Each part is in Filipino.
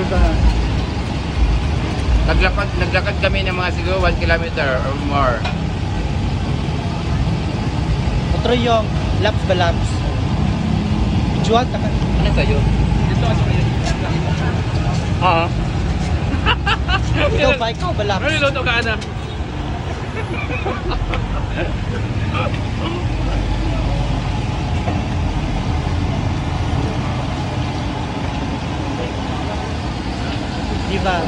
Na? Naglakad, naglakad kami ng mga siguro 1 kilometer or more. Otro yung laps ba laps? Juwag ka Ano sa'yo? Dito ako kayo. Oo. Ikaw ba? Ikaw ba laps? Ano niluto ka na? Di ba?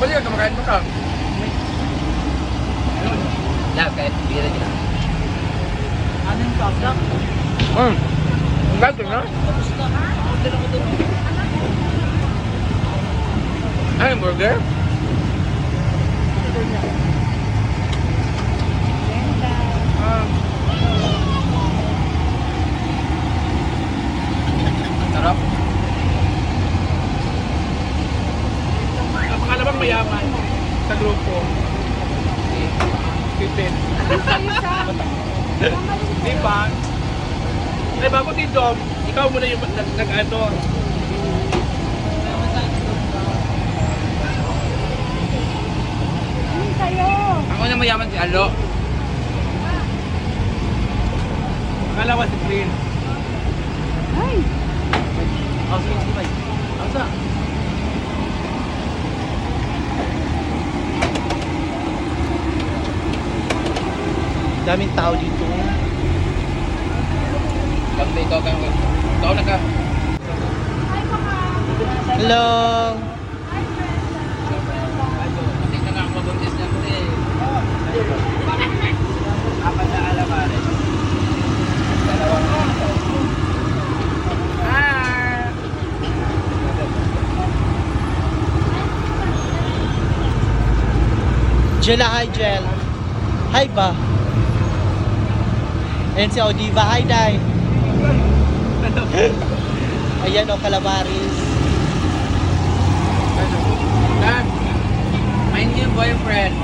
Pwede ka kumakain mo ka. Yeah, kahit bira nila. Ano yung pasok? Hmm. Bago na? Ano yung burger? Ah. Sarap. Napakalabang mayaman sa grupo. Pipin. Di ba? Ay, bago dito, ikaw muna yung nag, nag ano. Ako na mayaman si Alo. Ko si Green. Ay, sige, sige, bye. Ang sa? Daming tao dito. Kami ikaw ka. Ikaw na ka. Hello! Jella, hi Jel. Hi ba? Ayan si Odiva. Hi, Day. Ayan o, Calamaris. Dad, my new boyfriend.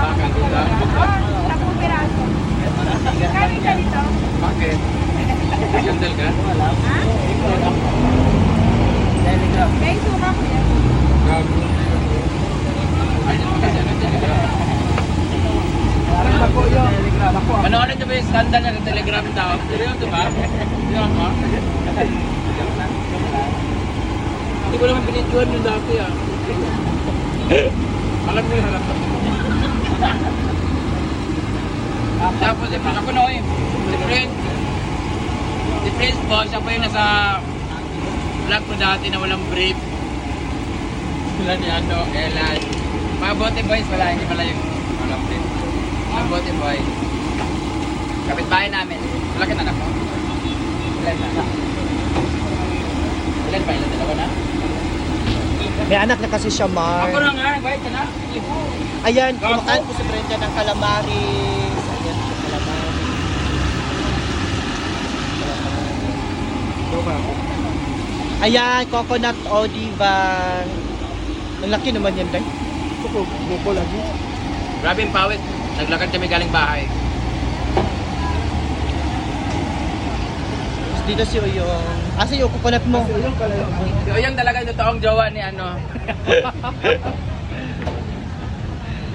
Baka dito. tapong piraso. Kanin ka dito? Bakit? Sandal ka? May suka ko yan. Gago. Ayun mo kasi ang telegram. Panoorin ba scandal na ng telegram daw? Seryoso ba? Seryoso? Hindi ko naman pinituan yung dati ah. Alam mo yung harap ko. Tapos eh, eh. Si Prince. Si Prince po, siya po yung nasa vlog ko dati na walang brief. Wala ni ano, Elan. Mga bote boys, wala. Hindi pala yung walang brief. Mga bote boys. Kapitbahay namin. Malaki na anak mo. Ilan na? Ilan pa? Ilan? Dalawa na? May anak na kasi siya, Mar. Ako na nga, nagbayad ka na. Iho. Ayan, kumakain po si Brenda ng calamaris. Ayan, calamaris. Ayan, coconut odiva. Ang laki naman yan, Day. Buko, buko lagi. Grabe yung pawit. Naglakad kami galing bahay. Dito si Uyong. Asa yung coconut mo? Yung pala yung Si Oyang talaga yung totoong jowa ni ano.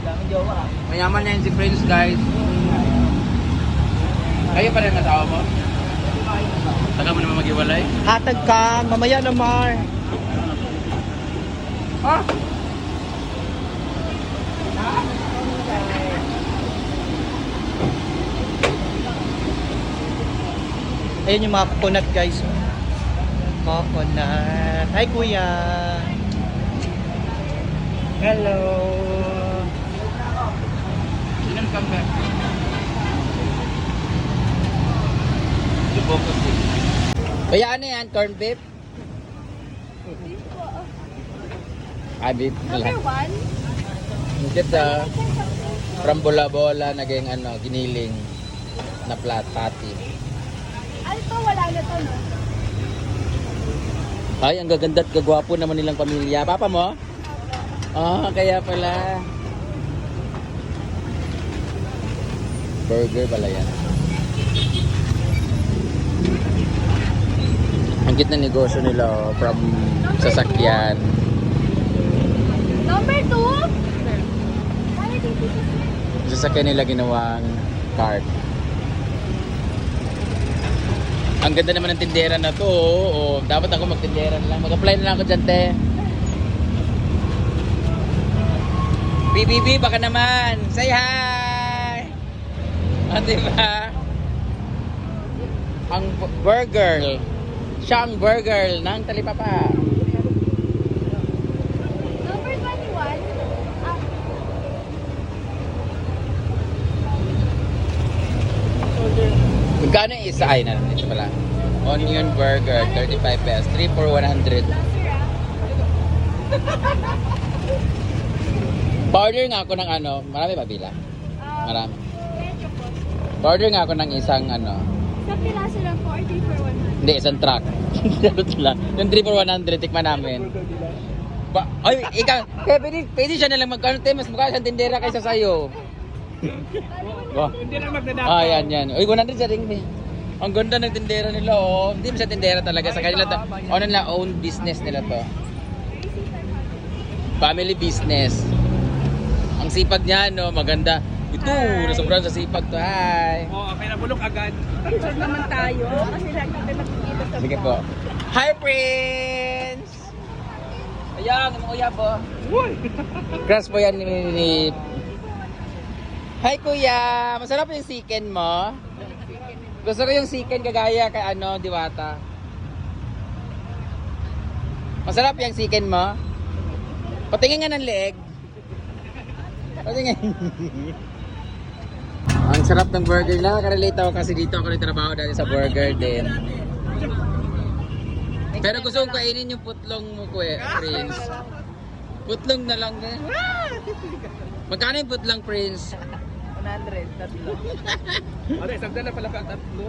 Daming jowa. Mayaman na yun si Prince, guys. Kayo pa rin ang asawa mo? Taga mo naman mag-iwalay? Hatag ka, mamaya na, Mar. Ah! Ayan yung mga coconut, guys. Coconut. Hi, Kuya. Hello. Ilan kang ba? Lubokos din. Kaya ano yan? Corn beef? Ah, beef na lang. Number one? Kita from bola-bola naging ano, giniling na flat patty. Ano to? Wala na to, no? Ay, ang gaganda at gagwapo naman nilang pamilya. Papa mo? Ah, kaya pala. Burger pala yan. Ang gitna negosyo nila oh, from sasakyan. Number two? Ay, dito. Yung sasakyan nila ginawang cart. Ang ganda naman ng tindera na to. Oh. Dapat ako magtindera na lang. Mag-apply na lang ako dyan, te. BBB, baka naman. Say hi! Ah, di ba? Ang bu- burger. Siya burger ng talipapa. Number 21? Ah, Isa? Ay, naroon dito pala. Onion burger, 35 pesos. 3 for 100. laser ah. Order nga ako ng ano, marami ba bila? Ah, Marami. medyo po. Order nga ako ng isang ano, Sa piraso lang po, or 3 for 100. hindi, isang truck. Lang. Yung 3 for 100, tikman namin. Ba Ay, ikaw, kaya pwede, pwede siya nalang magkano tayo, mas mukha siyang tindera kaysa sa'yo. Hindi na magdadapa. Ah, yan, yan. Uy, 100 sa ring eh. Ang ganda ng tindera nila, oh. Hindi mo siya tindera talaga. Sa kanila, to, ano nila, own business nila to. Family business. Ang sipag niya, no, maganda. Ito, nasobrang sa sipag to. Hi. Oo, okay na bulok agad. Picture naman tayo, kasi lagi kami nakikita sa Sige po. Hi, Prince! Ayan, ang kuya po. Crush po yan ni, ni... Hi, kuya! Masarap yung chicken mo? Gusto ko yung chicken kagaya kay ano, Diwata. Masarap yung chicken mo? Patingin nga ng leeg. Patingin. Ang sarap ng burger na. Nakarelate ako kasi dito ako nagtrabaho dati sa burger din. Pero gusto kong kainin yung putlong mo, kuya, Prince. Putlong na lang din. Magkano yung putlong, Prince? 100, tatlo. Ano, isang dala pala ka tatlo.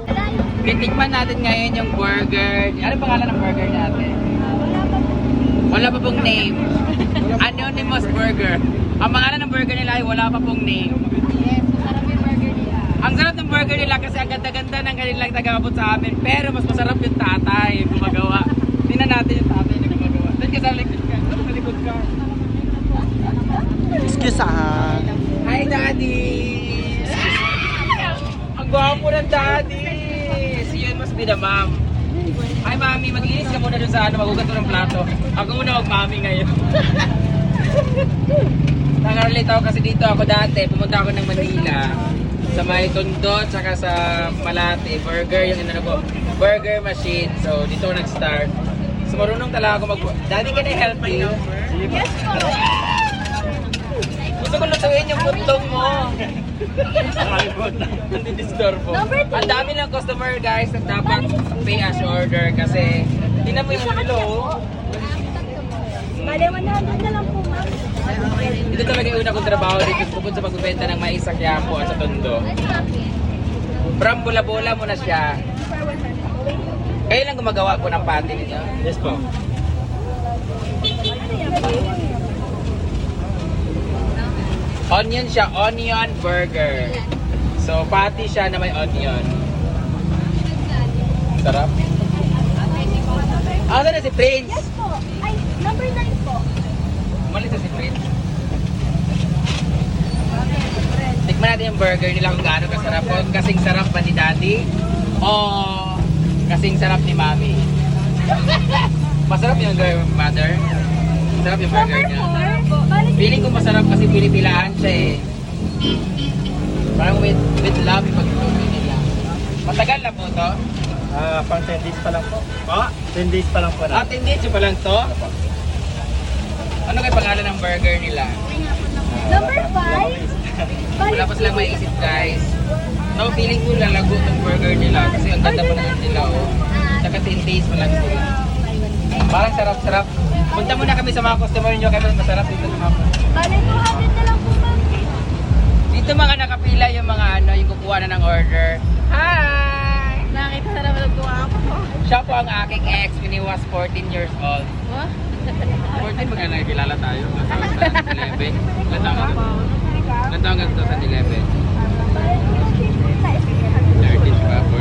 Titikman natin ngayon yung burger. Ano pangalan ng burger natin? Wala pa pong name. Anonymous Burger. Ang pangalan ng burger nila ay wala pa pong name. Yes, masarap yung burger nila. Ang sarap ng burger nila kasi ang ganda-ganda ng kanilang tagabot sa amin. Pero mas masarap yung tatay yung gumagawa. Tingnan natin yung tatay na gumagawa. Doon ka sa likod ka. Doon sa likod ka. Excuse ah. Hi, Daddy! Ang gwapo ng Daddy! Si Yun must be the mom. Hi, Mami. Maglinis ka muna dun sa ano, magugat ng plato. Ako muna mag Mami ngayon. Nangarelate ako kasi dito ako dati. Pumunta ako ng Manila. Sa may Tondo, tsaka sa Malate. Burger, yung ano ko, burger machine. So, dito ako nag-start. So, marunong talaga ako mag... Daddy, can I help you? Yes po. Gusto ko lutuin yung putlong mo. Nandidisturbo. Number two. Ang dami ng customer guys na dapat pay as order kasi tingnan mo yung bilo. oh. Bale, 100 na lang po, ma'am. Ito talaga yung una kong trabaho dito bukod sa pagbebenta ng mais sa Quiapo at sa Tondo. From Bula-Bula mo na siya. Kayo lang gumagawa po ng patty nito. Yes po. Onion siya, onion burger. So patty siya na may onion. Sarap. Ah, na si Prince. Yes po. Ay, number 9 po. Umalis na si Prince. Tikman natin yung burger nila kung gaano kasarap. Kung kasing sarap ba ni Daddy o kasing sarap ni Mami. Masarap yung mother. Masarap yung burger Number niya. 4 po. Bale, Feeling ko masarap kasi pinipilaan siya eh. Parang with, with love yung pagluto nila. Matagal na po to. Ah, pang 10 days pa lang po. Oh, 10 days pa lang po at hindi pa lang to. Ano kay pangalan ng burger nila? number 5. Bale, Wala pa silang maisip guys. No, feeling ko lalago ng burger nila kasi ang ganda pa naman nila oh. Tsaka 10 days pa lang sila. Parang sarap-sarap. Punta muna kami sa mga customer nyo kasi masarap dito sa mga Bale, 200 na lang po, ma'am. Dito mga nakapila yung mga ano, yung kukuha na ng order. Hi! Nakita na naman nagtuwa ako. Siya po ang aking ex when he was 14 years old. What? 14 pag nakikilala tayo. Nasa 11. Ilan taon ka? Ilan taon ka 2011? Bale, 250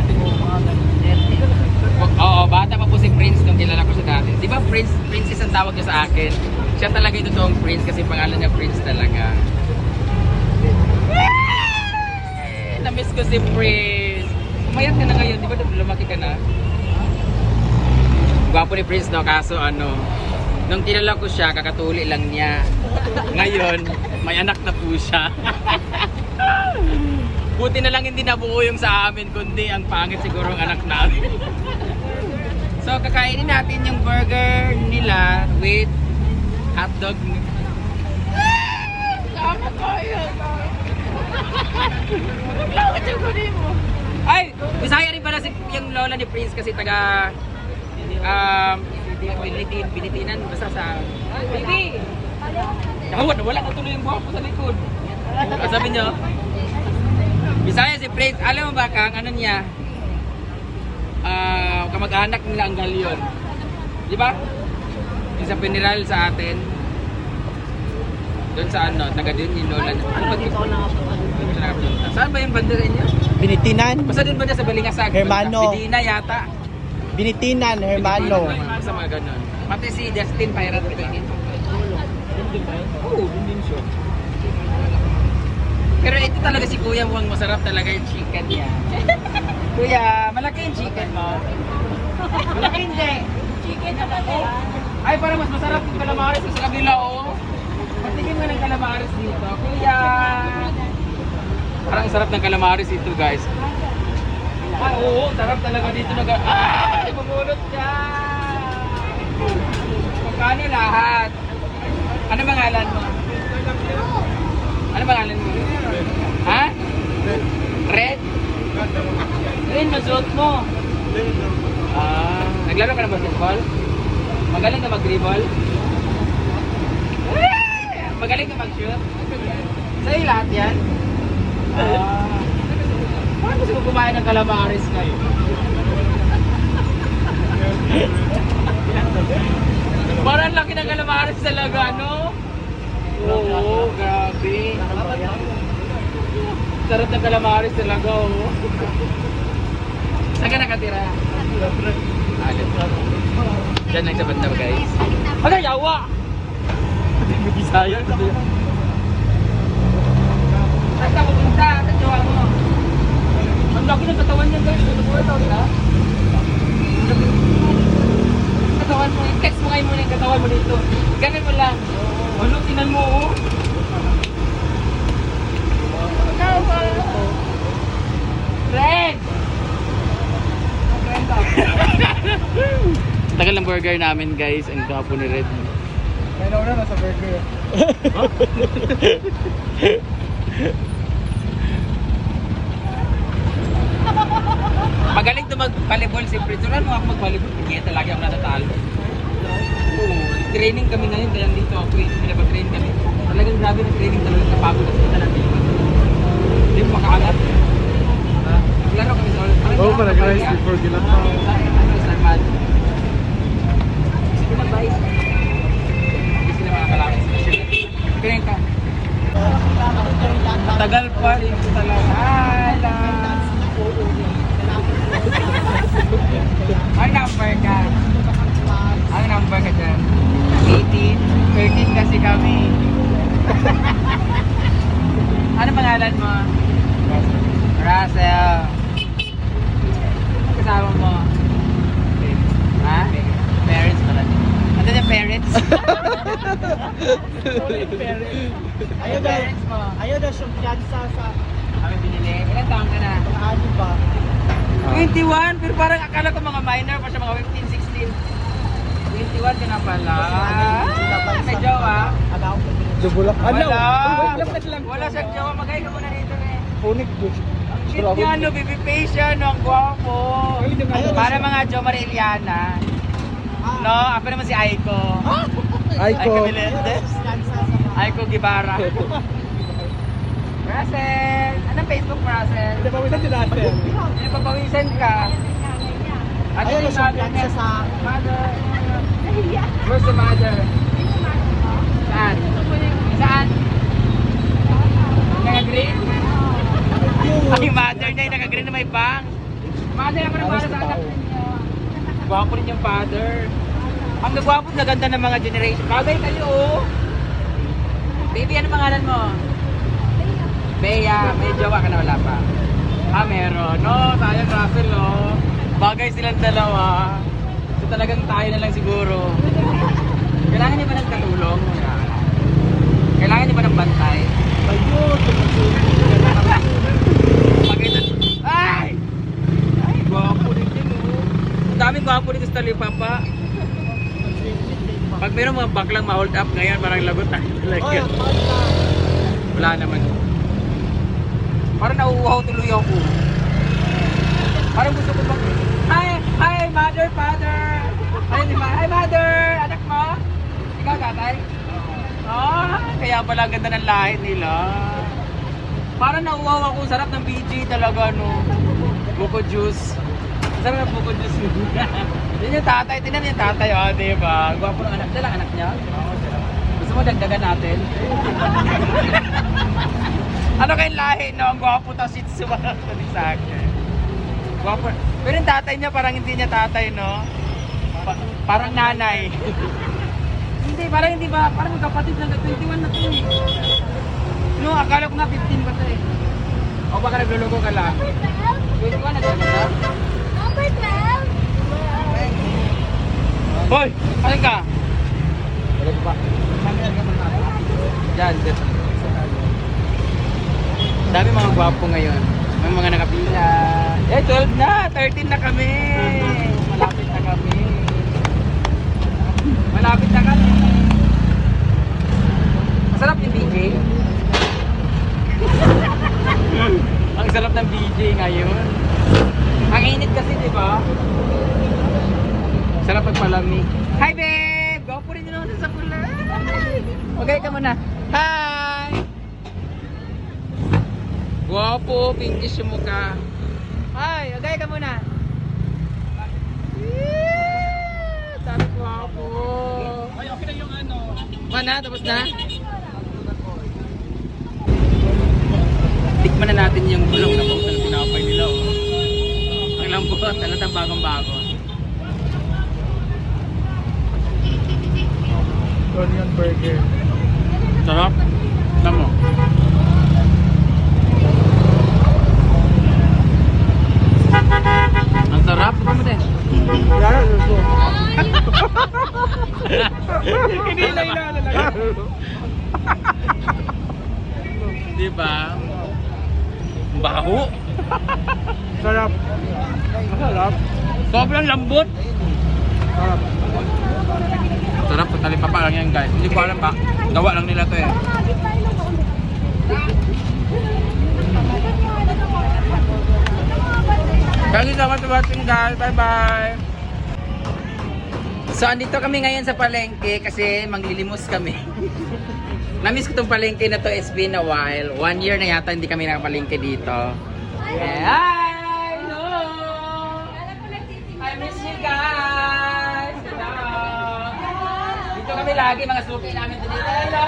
Oo, bata pa po si Prince nung kilala ko siya dati. Di ba Prince, Princess ang tawag niya sa akin? Siya talaga yung totoong Prince kasi pangalan niya Prince talaga. Eh, Na-miss ko si Prince. Umayat ka na ngayon, di ba lumaki ka na? Gwapo ni Prince no, kaso ano, nung kilala ko siya, kakatuli lang niya. Ngayon, may anak na po siya. Buti na lang hindi nabuo yung sa amin, kundi ang pangit siguro ang anak namin. So, kakainin natin yung burger nila with hotdog. Tama ko yun. Ay, Bisaya rin pala si yung lola ni Prince kasi taga um, Binitin, binitinan basta sa Baby! Nakawad, wala na tuloy yung buhok ko sa likod. Sabi niyo? Bisaya si Prince, alam mo ba kang ano niya? Ah, kamag-anak nila ang galyon. Di ba? Yung sa funeral sa atin. Doon sa ano, taga din yung lola. niya. Ano ba? Ko nakapunta. Saan ba yung banda sa inyo? Binitinan. Basta din ba niya sa Balingasag? Hermano. Medina yata. Binitinan, hermano. Sa mga ganun. Pati si Justin Pirate Pinigin. Oo, din siya. Pero ito talaga si Kuya mukhang masarap talaga yung chicken niya. Kuya, malaki yung chicken mo. Malaki hindi. Chicken na ba yan? Ay, parang mas masarap yung calamares sa kabila, oh. Patigin mo ng calamares dito. Kuya! Parang ang sarap ng calamares dito, guys. Ah, oo, sarap talaga dito. Nag Ay, bumulot siya! Magkano lahat? Ano pangalan mo? Ano pangalan mo? Ha? Red? Red, masuot mo. Ah, naglaro ka ng basketball? Magaling ka mag-dribble? Magaling ka mag-shoot? Sa'yo lahat yan? Ah. Parang gusto ko kumain ng calamares kayo. Parang laki ng calamares talaga, no? Oo, grabe. Sarap ng calamares talaga, oh. Saan ka nakatira? Alam. Diyan lang sa banda, guys. Ano, yawa? Bisaya. Saan ka pupunta? Saan jowa mo? Ang laki ng katawan niya, guys. Ano mo ito, ha? Katawan mo. Text mo ngayon muna yung katawan mo dito. Ganun mo lang. Ano, tinan mo, oh. Red! Tagal ng burger namin guys, ang gapo ni Red. Kaya na nasa burger. Magaling to mag-volleyball si Prince. Turan mo ako mag-volleyball. Hindi talaga ako natatalo. Oo, training kami ngayon kaya dito ako eh. Pinapag-train kami. Talagang grabe na training talaga kapagod at kita natin. Hindi mo makaangat. Naglaro kami oh, pala guys, before ginapa. Ano sa Armad? Sige na guys. Hindi sila makakalakit. Training ka. Matagal pa rin ko talaga. Hala. Ang number ka? Ang number ka dyan? 18? 13 kasi kami. ano pangalan mo? Russell. Kasama mo? Ha? Parents pala. Ano yung parents? Ayaw daw, parents mo? ayaw daw siyang piyansa sa Kami binili. Ilan taon ka na? ano ba? 21, pero parang akala ko mga minor pa siya, mga 15, 16. 21 ka na pala. Ah, may jowa. Dubulak. Wala. Wala siyang jowa. Magay ka muna dito eh. Punik Diyos. Cute nga no, baby face siya no, ang gwapo. Para mga Jo Mariliana. No, ako naman si Aiko. Aiko Melendez. Aiko Gibara. Russell! Anong Facebook mo, Russell? Hindi pa wisan si Russell. May papawisan ka. Ano Ayaw yung mother niya? sa Mother. Where's the mother? Saan? Saan? Naka-green? Ay, mother niya naka-green na may bang. Mother, ako na para sa anak ninyo. Gwapo rin yung father. Ang nagwapo na ganda ng mga generation. Bagay kayo, oh. Baby, ano pangalan mo? Bea, may jowa ka na wala pa? Ah, meron. No, tayo Russell, no. Bagay silang dalawa. So talagang tayo na lang siguro. Kailangan niya ba ng katulong? Kailangan niya ba ng bantay? Ayun. Ay! Ay, gwapo din, oh. Ang daming gwapo dito sa Talipapa. Pag meron mga baklang ma-hold up ngayon, parang lagot na talaga. Wala naman. Parang nauuhaw tuloy ako. Parang gusto ko mag... Hi! Hi, mother, father! Hi? Hi, mother! Anak mo? Ikaw, tatay? Ah, kaya pala ganda ng lahi nila. Parang nauuhaw ako. Sarap ng BG talaga, no? Buko juice. Sarap ng buko juice. Yun yung tatay. Tinan yung tatay, oh, di ba? Gwapo ng anak. Dala anak niya? Gusto mo dagdagan natin? ano kayong lahi, no? Ang gwapo to si Tsuba sa akin. Gwapo. Pero yung tatay niya parang hindi niya tatay, no? Pa- parang nanay. hindi, parang hindi ba? Parang magkapatid lang. 21 na to eh. No, akala ko nga 15 pa to eh. O baka nagluluko ka lang? 21 na to na? Number 12. Hoy! Ano ka? Yan, dito. Dami mga gwapo ngayon. May mga nakapila. Eh, 12 na! 13 na kami! Malapit na kami. Malapit na kami. Masarap yung DJ. Ang sarap ng DJ ngayon. Ang init kasi, di ba? Sarap pagpalamig. Hi, babe! Gwapo rin yun sa pula. Okay ka muna. Hi! Gwapo, pinkish yung mukha. Hi, okay ka muna. Yeah! Dami gwapo. Ay, okay na yung ano. Mana, tapos na? Tikman na natin yung bulong na pang ng tinapay nila. Oh. Ang lambot, talatang bagong-bago. Onion burger. Sarap. Alam mo. Ang sarap. Ito mo din. Lalo, luto. Hindi na ilalala. Di ba? Baho. Sarap. Masarap. Sobrang lambot. Sarap. Sarap. Patali pa pa lang yan guys. Hindi ko alam ba. Gawa lang nila to eh. Thank you so much for watching guys. Bye bye. So andito kami ngayon sa palengke kasi manglilimos kami. Namiss ko tong palengke na to, it's been a while. One year na yata hindi kami nakapalengke dito. Hi! Hello! I miss you guys! Hello! Dito kami lagi, mga suki namin dito. Hello!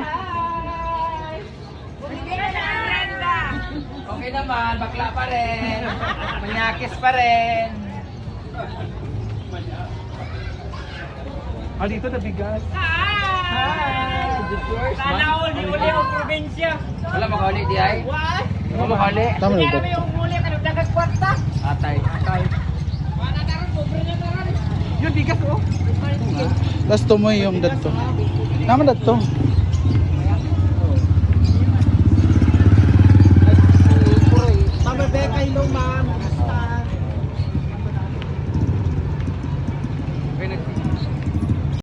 Hi! Okay naman, bakla pa rin. Manyakis pa rin. Ah, dito. Hi! Good yours, man. Sana all, di uli ang probinsya. Wala makahuli di ay? What? Wala makahuli. Tama na kami yung muli, ano, dagat kwarta. Atay. Atay. Yung bigas, oh. Tapos tumoy yung dato. Naman dato.